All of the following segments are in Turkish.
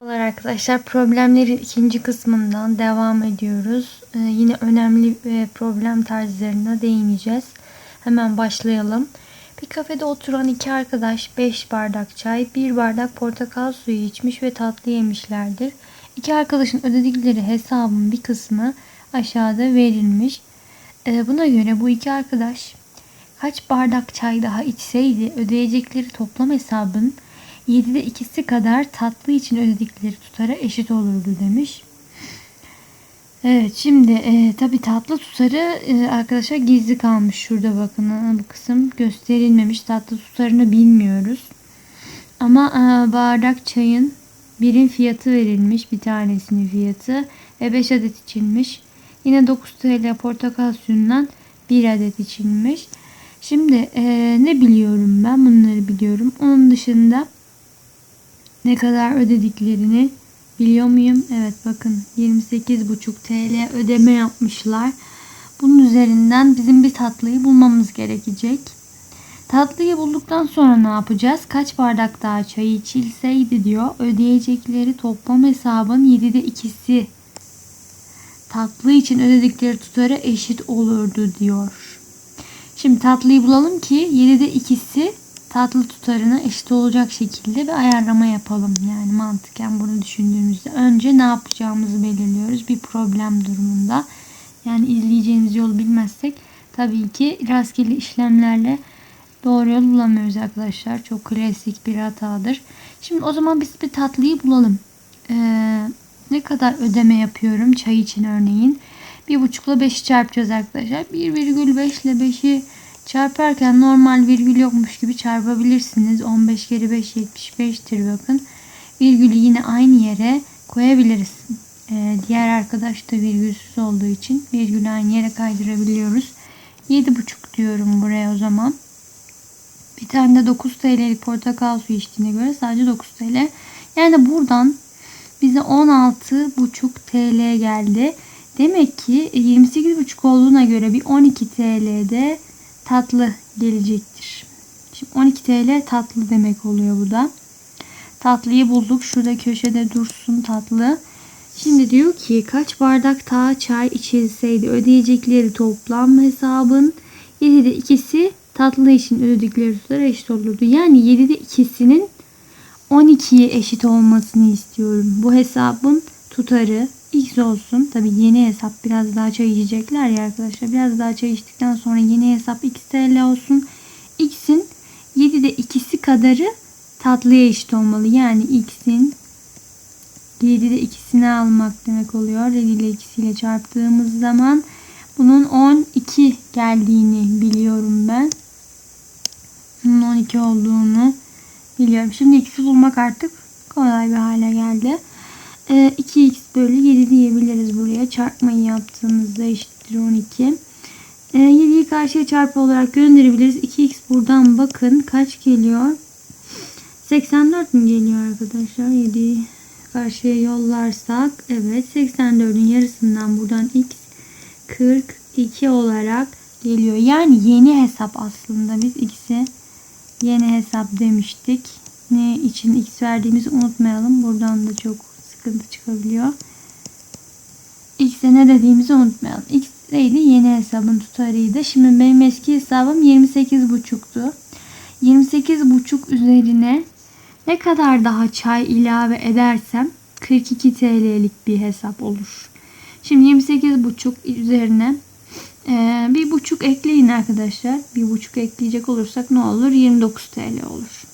Merhabalar arkadaşlar problemlerin ikinci kısmından devam ediyoruz. Ee, yine önemli e, problem tarzlarına değineceğiz. Hemen başlayalım. Bir kafede oturan iki arkadaş 5 bardak çay, 1 bardak portakal suyu içmiş ve tatlı yemişlerdir. İki arkadaşın ödedikleri hesabın bir kısmı aşağıda verilmiş. Ee, buna göre bu iki arkadaş kaç bardak çay daha içseydi ödeyecekleri toplam hesabın 7'de ikisi kadar tatlı için ödedikleri tutara eşit olurdu demiş. Evet şimdi e, tabi tatlı tutarı e, arkadaşlar gizli kalmış. Şurada bakın bu kısım gösterilmemiş. Tatlı tutarını bilmiyoruz. Ama e, bardak çayın birin fiyatı verilmiş. Bir tanesinin fiyatı ve 5 adet içilmiş. Yine 9 TL portakal suyundan 1 adet içilmiş. Şimdi e, ne biliyorum ben bunları biliyorum. Onun dışında ne kadar ödediklerini biliyor muyum? Evet bakın 28,5 TL ödeme yapmışlar. Bunun üzerinden bizim bir tatlıyı bulmamız gerekecek. Tatlıyı bulduktan sonra ne yapacağız? Kaç bardak daha çay içilseydi diyor. Ödeyecekleri toplam hesabın 7'de ikisi tatlı için ödedikleri tutara eşit olurdu diyor. Şimdi tatlıyı bulalım ki 7'de ikisi tatlı tutarına eşit olacak şekilde bir ayarlama yapalım. Yani mantıken bunu düşündüğümüzde önce ne yapacağımızı belirliyoruz bir problem durumunda. Yani izleyeceğimiz yolu bilmezsek tabii ki rastgele işlemlerle doğru yol bulamıyoruz arkadaşlar. Çok klasik bir hatadır. Şimdi o zaman biz bir tatlıyı bulalım. Ee, ne kadar ödeme yapıyorum çay için örneğin. 1,5 ile 5'i çarpacağız arkadaşlar. 1,5 ile 5'i Çarparken normal virgül yokmuş gibi çarpabilirsiniz. 15 kere 5 75'tir bakın. Virgülü yine aynı yere koyabiliriz. Ee, diğer arkadaş da virgülsüz olduğu için virgülü aynı yere kaydırabiliyoruz. 7,5 diyorum buraya o zaman. Bir tane de 9 TL'lik portakal suyu içtiğine göre sadece 9 TL. Yani buradan bize 16,5 TL geldi. Demek ki 28,5 olduğuna göre bir 12 TL'de tatlı gelecektir. Şimdi 12 TL tatlı demek oluyor bu da. Tatlıyı bulduk. Şurada köşede dursun tatlı. Şimdi diyor ki kaç bardak daha çay içilseydi ödeyecekleri toplam hesabın 7'de ikisi tatlı için ödedikleri tutara eşit olurdu. Yani 7'de ikisinin 12'ye eşit olmasını istiyorum. Bu hesabın tutarı X olsun. Tabi yeni hesap biraz daha çay içecekler ya arkadaşlar. Biraz daha çay içtikten sonra yeni hesap X TL olsun. X'in 7'de ikisi kadarı tatlıya eşit olmalı. Yani X'in 7'de ikisini almak demek oluyor. 7 ile ikisiyle çarptığımız zaman bunun 12 geldiğini biliyorum ben. Bunun 12 olduğunu biliyorum. Şimdi X'i bulmak artık kolay bir hale geldi. 2x ee, bölü 7 diyebiliriz buraya. Çarpmayı yaptığımızda eşittir 12. 7'yi ee, karşıya çarpı olarak gönderebiliriz. 2x buradan bakın kaç geliyor? 84 mü geliyor arkadaşlar? 7'yi karşıya yollarsak evet 84'ün yarısından buradan x 42 olarak geliyor. Yani yeni hesap aslında biz x'e yeni hesap demiştik. Ne için x verdiğimizi unutmayalım. Buradan da çok sıkıntı çıkabiliyor. X'e ne dediğimizi unutmayalım. X neydi? Yeni hesabın tutarıydı. Şimdi benim eski hesabım 28,5'tu. 28,5 üzerine ne kadar daha çay ilave edersem 42 TL'lik bir hesap olur. Şimdi 28,5 üzerine e, bir buçuk ekleyin arkadaşlar. Bir buçuk ekleyecek olursak ne olur? 29 TL olur.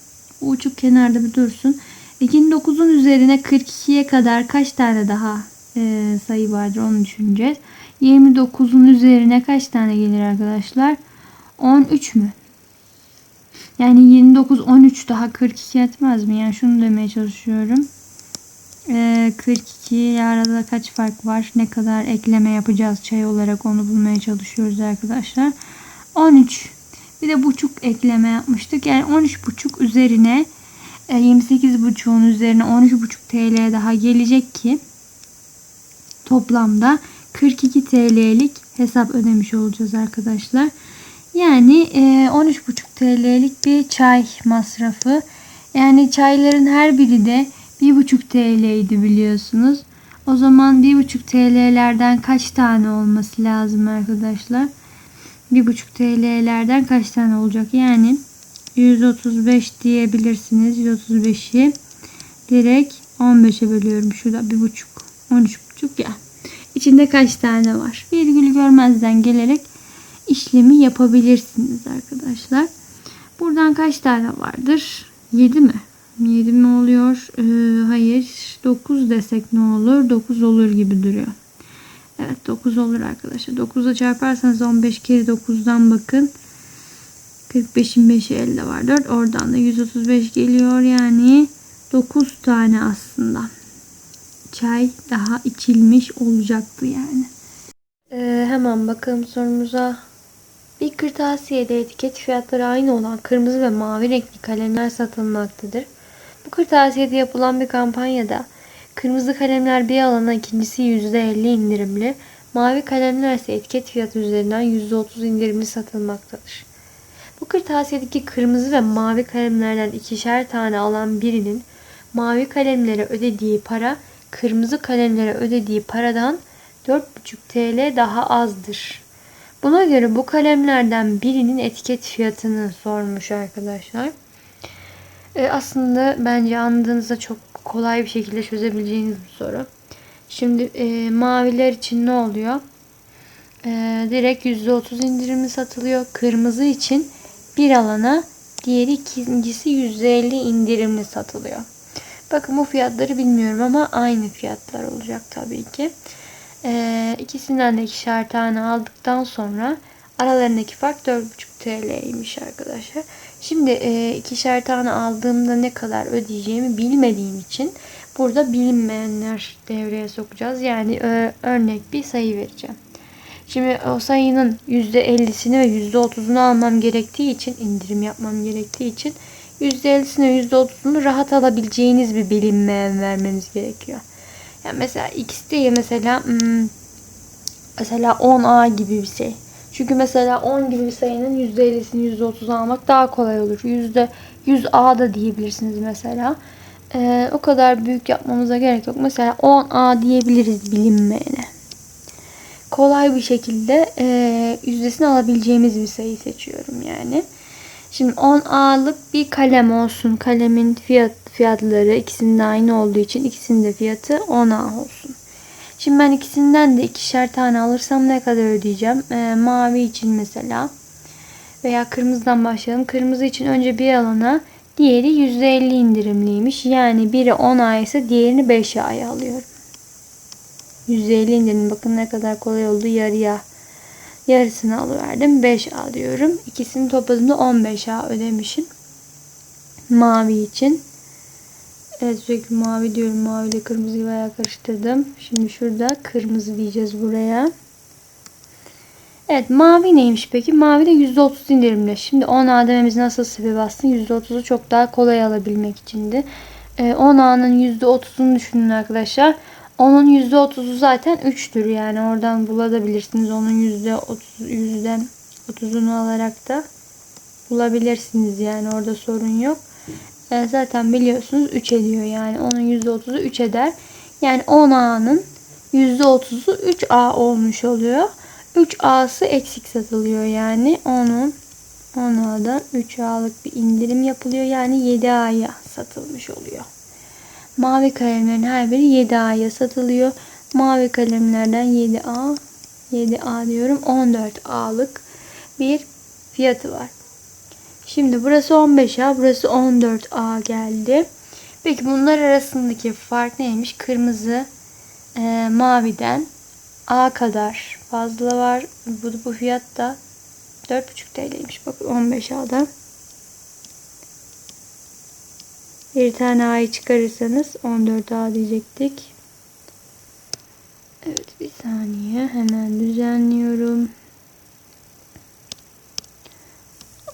Bu buçuk kenarda bir dursun. 29'un üzerine 42'ye kadar kaç tane daha e, sayı vardır onu düşüneceğiz. 29'un üzerine kaç tane gelir arkadaşlar? 13 mü? Yani 29 13 daha 42 etmez mi? Yani şunu demeye çalışıyorum. E, 42 ile arada kaç fark var? Ne kadar ekleme yapacağız çay olarak onu bulmaya çalışıyoruz arkadaşlar. 13 bir de buçuk ekleme yapmıştık. Yani 13 buçuk üzerine 28.5'un e, üzerine 13.5 TL daha gelecek ki toplamda 42 TL'lik hesap ödemiş olacağız arkadaşlar. Yani 13.5 e, TL'lik bir çay masrafı. Yani çayların her biri de 1,5 TL'ydi biliyorsunuz. O zaman 1,5 TL'lerden kaç tane olması lazım arkadaşlar? 1,5 TL'lerden kaç tane olacak? Yani 135 diyebilirsiniz. 135'i direkt 15'e bölüyorum. Şurada 1,5 13,5 ya. İçinde kaç tane var? Virgül görmezden gelerek işlemi yapabilirsiniz arkadaşlar. Buradan kaç tane vardır? 7 mi? 7 mi oluyor? Ee, hayır. 9 desek ne olur? 9 olur gibi duruyor. Evet 9 olur arkadaşlar. 9'a çarparsanız 15 kere 9'dan bakın. 45'in 5'i elde var. 4 oradan da 135 geliyor. Yani 9 tane aslında. Çay daha içilmiş olacaktı yani. Ee, hemen bakalım sorumuza. Bir kırtasiyede etiket fiyatları aynı olan kırmızı ve mavi renkli kalemler satılmaktadır. Bu kırtasiyede yapılan bir kampanyada kırmızı kalemler bir alana ikincisi %50 indirimli, mavi kalemler ise etiket fiyatı üzerinden %30 indirimli satılmaktadır. Bu kırtasiyedeki kırmızı ve mavi kalemlerden ikişer tane alan birinin mavi kalemlere ödediği para kırmızı kalemlere ödediği paradan 4,5 TL daha azdır. Buna göre bu kalemlerden birinin etiket fiyatını sormuş arkadaşlar. Ee, aslında bence anladığınızda çok kolay bir şekilde çözebileceğiniz bir soru. Şimdi e, maviler için ne oluyor? E, direkt %30 indirimli satılıyor. Kırmızı için bir alana diğeri ikincisi %50 indirimli satılıyor. Bakın bu fiyatları bilmiyorum ama aynı fiyatlar olacak tabii ki. Ee, ikisinden de ikişer tane aldıktan sonra aralarındaki fark 4,5 TL'ymiş arkadaşlar. Şimdi e, ikişer tane aldığımda ne kadar ödeyeceğimi bilmediğim için burada bilinmeyenler devreye sokacağız. Yani e, örnek bir sayı vereceğim. Şimdi o sayının %50'sini ve %30'unu almam gerektiği için indirim yapmam gerektiği için %50'sini %30'unu rahat alabileceğiniz bir bilinmeyen vermeniz gerekiyor. Yani mesela x diye mesela hmm, mesela 10a gibi bir şey. Çünkü mesela 10 gibi bir sayının %50'sini %30'u almak daha kolay olur. %100a da diyebilirsiniz mesela. Ee, o kadar büyük yapmamıza gerek yok. Mesela 10a diyebiliriz bilinmeyene. Kolay bir şekilde e, yüzdesini alabileceğimiz bir sayı seçiyorum yani. Şimdi 10A'lık bir kalem olsun. Kalemin fiyat fiyatları ikisinin aynı olduğu için ikisinin de fiyatı 10A olsun. Şimdi ben ikisinden de ikişer tane alırsam ne kadar ödeyeceğim? Ee, mavi için mesela veya kırmızıdan başlayalım. Kırmızı için önce bir alana diğeri %50 indirimliymiş. Yani biri 10A ise diğerini 5A'ya alıyorum. %50 indirim bakın ne kadar kolay oldu yarıya yarısını alıverdim. 5A diyorum. İkisini topladığımda 15A ödemişim. Mavi için. Evet sürekli mavi diyorum. Mavi ile kırmızıyı bayağı karıştırdım. Şimdi şurada kırmızı diyeceğiz buraya. Evet mavi neymiş peki? Mavi de %30 indirimli. Şimdi 10A dememiz nasıl sebep aslında %30'u çok daha kolay alabilmek içindi. 10A'nın %30'unu düşünün arkadaşlar. Onun %30'u zaten 3'tür yani oradan bulabilirsiniz. Onun %30 yüzden 30'unu alarak da bulabilirsiniz yani orada sorun yok. E, zaten biliyorsunuz 3 ediyor yani onun %30'u 3 eder. Yani 10A'nın %30'u 3A olmuş oluyor. 3A'sı eksik satılıyor yani onun 10A'dan 3A'lık bir indirim yapılıyor. Yani 7A'ya satılmış oluyor. Mavi kalemlerin her biri 7A'ya satılıyor. Mavi kalemlerden 7A 7A diyorum 14A'lık bir fiyatı var. Şimdi burası 15A, burası 14A geldi. Peki bunlar arasındaki fark neymiş? Kırmızı e, maviden A kadar fazla var. Bu, bu fiyat da 4,5 TL'ymiş. Bakın 15A'da. Bir tane A'yı çıkarırsanız 14A diyecektik. Evet bir saniye hemen düzenliyorum.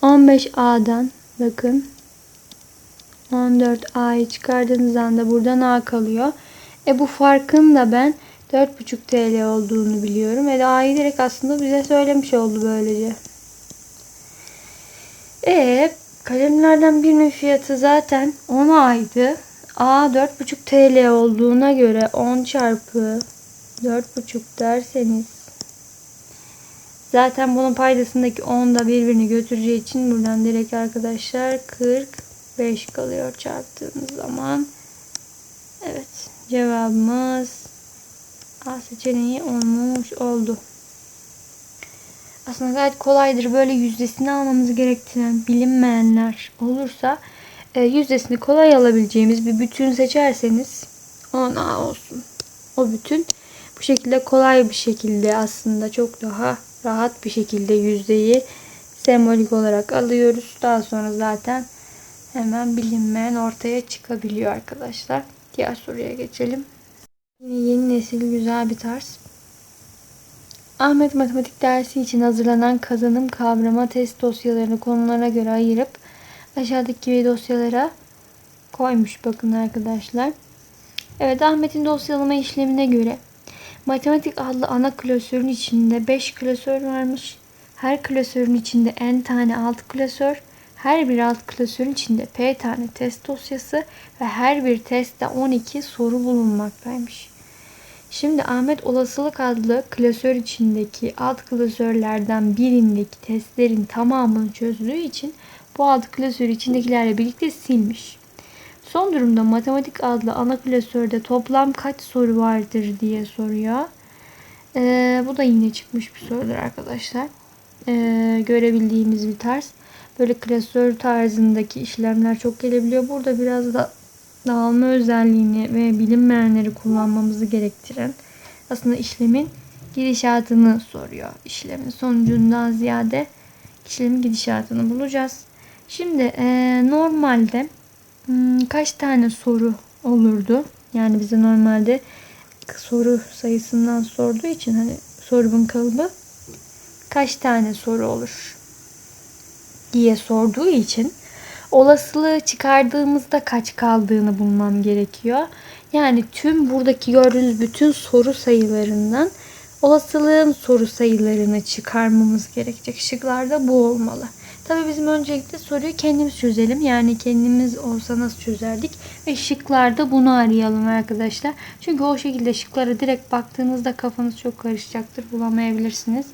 15A'dan bakın 14A'yı çıkardığınız anda buradan A kalıyor. E bu farkın da ben 4,5 TL olduğunu biliyorum. Ve A'yı direkt aslında bize söylemiş oldu böylece. E kalemlerden birinin fiyatı zaten 10 aydı. A 4,5 TL olduğuna göre 10 çarpı 4,5 derseniz zaten bunun paydasındaki 10 da birbirini götüreceği için buradan direkt arkadaşlar 45 kalıyor çarptığımız zaman. Evet cevabımız A seçeneği olmuş oldu. Aslında gayet kolaydır. Böyle yüzdesini almamız gerektiren bilinmeyenler olursa e, yüzdesini kolay alabileceğimiz bir bütün seçerseniz 10A olsun. O bütün bu şekilde kolay bir şekilde aslında çok daha rahat bir şekilde yüzdeyi sembolik olarak alıyoruz. Daha sonra zaten hemen bilinmeyen ortaya çıkabiliyor arkadaşlar. Diğer soruya geçelim. Yine yeni nesil güzel bir tarz. Ahmet matematik dersi için hazırlanan kazanım kavrama test dosyalarını konulara göre ayırıp aşağıdaki gibi dosyalara koymuş bakın arkadaşlar. Evet Ahmet'in dosyalama işlemine göre matematik adlı ana klasörün içinde 5 klasör varmış. Her klasörün içinde n tane alt klasör, her bir alt klasörün içinde p tane test dosyası ve her bir testte 12 soru bulunmaktaymış. Şimdi Ahmet olasılık adlı klasör içindeki alt klasörlerden birindeki testlerin tamamını çözdüğü için bu alt klasör içindekilerle birlikte silmiş. Son durumda matematik adlı ana klasörde toplam kaç soru vardır diye soruyor. Ee, bu da yine çıkmış bir sorudur arkadaşlar. Ee, görebildiğimiz bir tarz. Böyle klasör tarzındaki işlemler çok gelebiliyor. Burada biraz da dağılma özelliğini ve bilinmeyenleri kullanmamızı gerektiren aslında işlemin gidişatını soruyor. İşlemin sonucundan ziyade işlemin gidişatını bulacağız. Şimdi e, normalde hmm, kaç tane soru olurdu? Yani bize normalde soru sayısından sorduğu için hani sorunun kalıbı kaç tane soru olur diye sorduğu için olasılığı çıkardığımızda kaç kaldığını bulmam gerekiyor. Yani tüm buradaki gördüğünüz bütün soru sayılarından olasılığın soru sayılarını çıkarmamız gerekecek. Şıklarda bu olmalı. Tabii bizim öncelikle soruyu kendimiz çözelim. Yani kendimiz olsa nasıl çözerdik? Ve şıklarda bunu arayalım arkadaşlar. Çünkü o şekilde şıklara direkt baktığınızda kafanız çok karışacaktır. Bulamayabilirsiniz.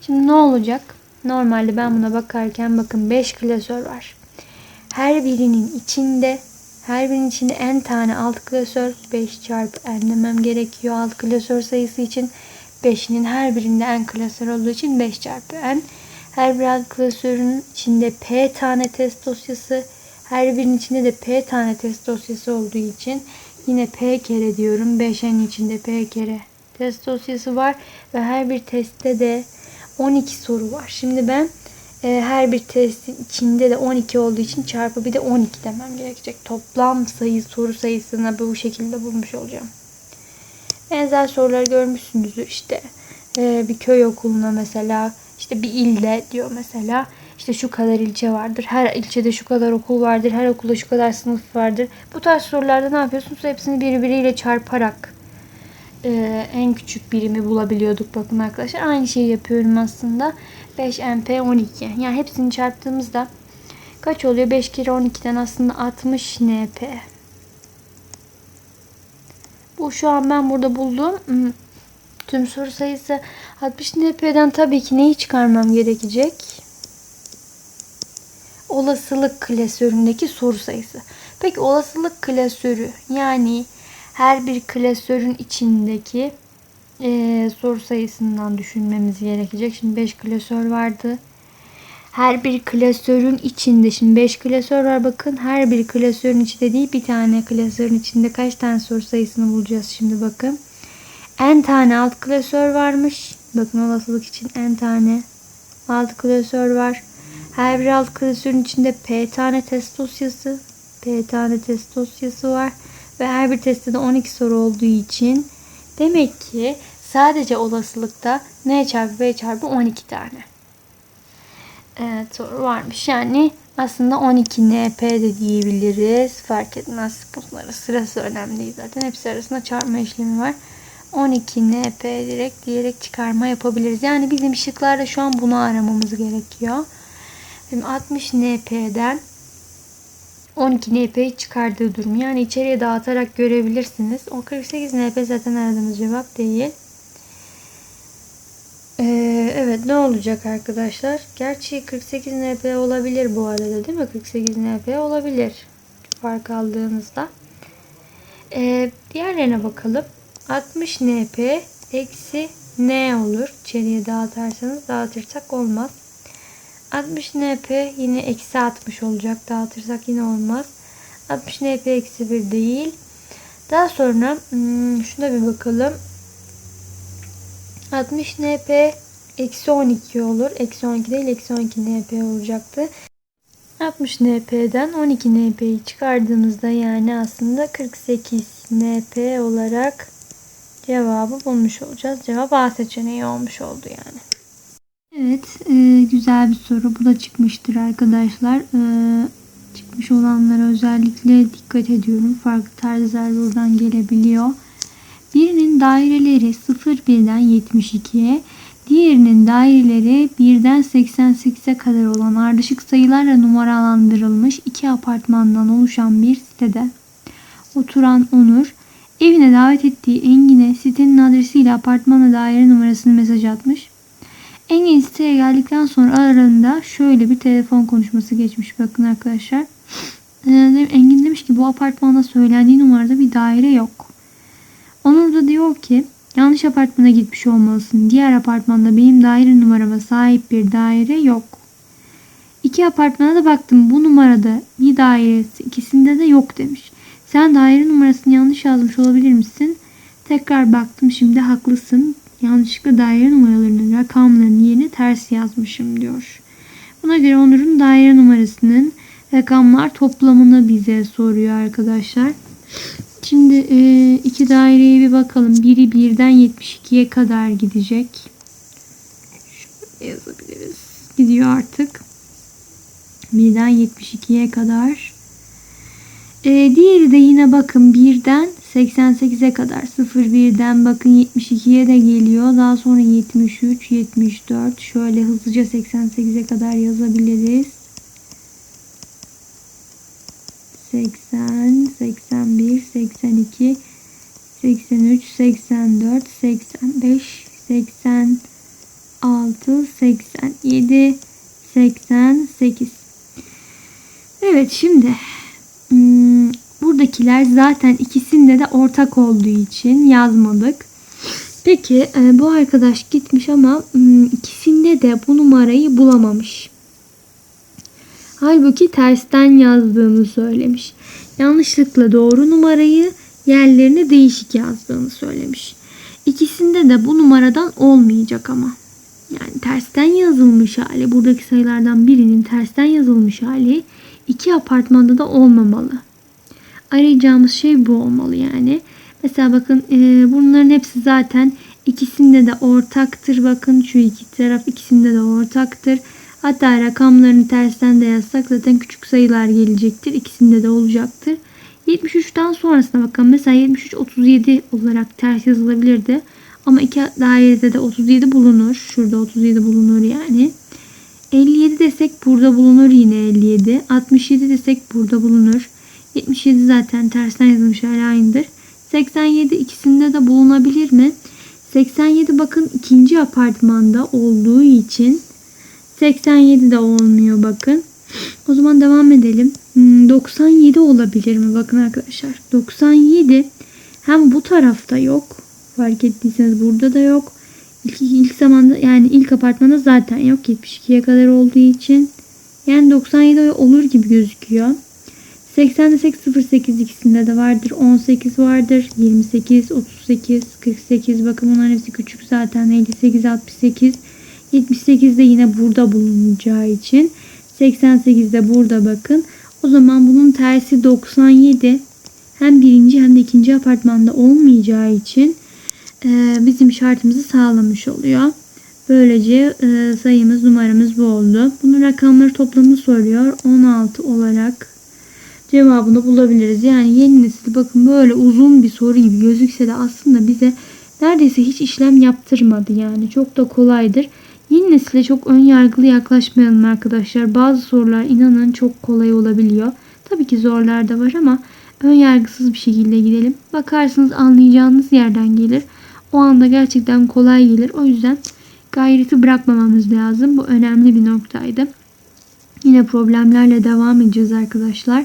Şimdi ne olacak? Normalde ben buna bakarken bakın 5 klasör var. Her birinin içinde her birinin içinde n tane alt klasör 5 çarpı n demem gerekiyor alt klasör sayısı için. 5'inin her birinde n klasör olduğu için 5 çarpı n. Her bir alt klasörün içinde p tane test dosyası. Her birinin içinde de p tane test dosyası olduğu için yine p kere diyorum. 5n içinde p kere test dosyası var. Ve her bir testte de 12 soru var. Şimdi ben e, her bir testin içinde de 12 olduğu için çarpı bir de 12 demem gerekecek. Toplam sayı soru sayısını bu şekilde bulmuş olacağım. Benzer soruları görmüşsünüzdür işte. E, bir köy okuluna mesela işte bir ilde diyor mesela işte şu kadar ilçe vardır. Her ilçede şu kadar okul vardır. Her okulda şu kadar sınıf vardır. Bu tarz sorularda ne yapıyorsunuz? Hepsini birbiriyle çarparak e, en küçük birimi bulabiliyorduk bakın arkadaşlar. Aynı şeyi yapıyorum aslında. 5 MP 12. Yani hepsini çarptığımızda kaç oluyor? 5 kere 12'den aslında 60 NP. Bu şu an ben burada bulduğum hmm, tüm soru sayısı 60 NP'den tabii ki neyi çıkarmam gerekecek? Olasılık klasöründeki soru sayısı. Peki olasılık klasörü yani her bir klasörün içindeki e, soru sayısından düşünmemiz gerekecek. Şimdi 5 klasör vardı. Her bir klasörün içinde şimdi 5 klasör var bakın. Her bir klasörün içinde değil bir tane klasörün içinde kaç tane soru sayısını bulacağız şimdi bakın. N tane alt klasör varmış. Bakın olasılık için N tane alt klasör var. Her bir alt klasörün içinde P tane test dosyası. P tane test dosyası var. Ve her bir testte de 12 soru olduğu için demek ki sadece olasılıkta n çarpı b çarpı 12 tane evet, soru varmış. Yani aslında 12 NP de diyebiliriz. Fark etmez. Bunların sırası önemli değil zaten. Hepsi arasında çarpma işlemi var. 12 NP direkt diyerek çıkarma yapabiliriz. Yani bizim şıklarda şu an bunu aramamız gerekiyor. Şimdi 60 NP'den 12 NP'yi çıkardığı durum. Yani içeriye dağıtarak görebilirsiniz. O 48 NP zaten aradığımız cevap değil. Ee, evet ne olacak arkadaşlar? Gerçi 48 NP olabilir bu arada değil mi? 48 NP olabilir. Fark aldığınızda. Ee, diğerlerine bakalım. 60 NP eksi N olur. İçeriye dağıtarsanız dağıtırsak olmaz. 60 NP yine eksi 60 olacak. Dağıtırsak yine olmaz. 60 NP eksi 1 değil. Daha sonra hmm, şuna bir bakalım. 60 NP eksi 12 olur. Eksi 12 değil eksi 12 NP olacaktı. 60 NP'den 12 NP'yi çıkardığımızda yani aslında 48 NP olarak cevabı bulmuş olacağız. Cevap A seçeneği olmuş oldu yani. Evet, e, güzel bir soru. Bu da çıkmıştır arkadaşlar. E, çıkmış olanlara özellikle dikkat ediyorum. Farklı tarzlar buradan gelebiliyor. Birinin daireleri 0-1'den 72'ye, diğerinin daireleri 1'den 88'e kadar olan ardışık sayılarla numaralandırılmış iki apartmandan oluşan bir sitede oturan Onur, evine davet ettiği Engin'e sitenin adresiyle apartmana daire numarasını mesaj atmış. Engin siteye geldikten sonra aralarında şöyle bir telefon konuşması geçmiş. Bakın arkadaşlar. Ee, Engin demiş ki bu apartmanda söylendiği numarada bir daire yok. Onur da diyor ki yanlış apartmana gitmiş olmalısın. Diğer apartmanda benim daire numarama sahip bir daire yok. İki apartmana da baktım bu numarada bir dairesi ikisinde de yok demiş. Sen daire numarasını yanlış yazmış olabilir misin? Tekrar baktım şimdi haklısın. Yanlışlıkla daire numaralarının rakamlarının yerini ters yazmışım diyor. Buna göre Onur'un daire numarasının rakamlar toplamını bize soruyor arkadaşlar. Şimdi e, iki daireye bir bakalım. Biri birden 72'ye kadar gidecek. Şöyle yazabiliriz. Gidiyor artık. Birden 72'ye kadar. E, diğeri de yine bakın birden 88'e kadar 01'den bakın 72'ye de geliyor. Daha sonra 73, 74. Şöyle hızlıca 88'e kadar yazabiliriz. 80, 81, 82, 83, 84, 85, 86, 87, 88. Evet şimdi hmm, buradakiler zaten ikisinde de ortak olduğu için yazmadık. Peki e, bu arkadaş gitmiş ama hmm, ikisinde de bu numarayı bulamamış. Halbuki tersten yazdığını söylemiş. Yanlışlıkla doğru numarayı yerlerine değişik yazdığını söylemiş. İkisinde de bu numaradan olmayacak ama. Yani tersten yazılmış hali, buradaki sayılardan birinin tersten yazılmış hali iki apartmanda da olmamalı. Arayacağımız şey bu olmalı yani. Mesela bakın e, bunların hepsi zaten ikisinde de ortaktır. Bakın şu iki taraf ikisinde de ortaktır. Hatta rakamlarını tersten de yazsak zaten küçük sayılar gelecektir. İkisinde de olacaktır. 73'ten sonrasına bakın. Mesela 73 37 olarak ters yazılabilirdi. Ama iki dairede de 37 bulunur. Şurada 37 bulunur yani. 57 desek burada bulunur yine 57. 67 desek burada bulunur. 77 zaten tersten yazılmış hali aynıdır. 87 ikisinde de bulunabilir mi? 87 bakın ikinci apartmanda olduğu için 87 de olmuyor bakın. O zaman devam edelim. 97 hmm, olabilir mi? Bakın arkadaşlar. 97 hem bu tarafta yok. Fark ettiyseniz burada da yok. İlk, ilk zamanda yani ilk apartmanda zaten yok. 72'ye kadar olduğu için. Yani 97 olur gibi gözüküyor. 88 08 ikisinde de vardır. 18 vardır. 28, 38, 48. Bakın bunların hepsi küçük zaten. 58, 68. 78 de yine burada bulunacağı için 88 de burada bakın. O zaman bunun tersi 97 hem birinci hem de ikinci apartmanda olmayacağı için e, bizim şartımızı sağlamış oluyor. Böylece e, sayımız numaramız bu oldu. Bunun rakamları toplamı soruyor. 16 olarak cevabını bulabiliriz. Yani yeni nesil bakın böyle uzun bir soru gibi gözükse de aslında bize neredeyse hiç işlem yaptırmadı. Yani çok da kolaydır. Yeni nesile çok ön yargılı yaklaşmayalım arkadaşlar. Bazı sorular inanın çok kolay olabiliyor. Tabii ki zorlar da var ama ön yargısız bir şekilde gidelim. Bakarsınız anlayacağınız yerden gelir. O anda gerçekten kolay gelir. O yüzden gayreti bırakmamamız lazım. Bu önemli bir noktaydı. Yine problemlerle devam edeceğiz arkadaşlar.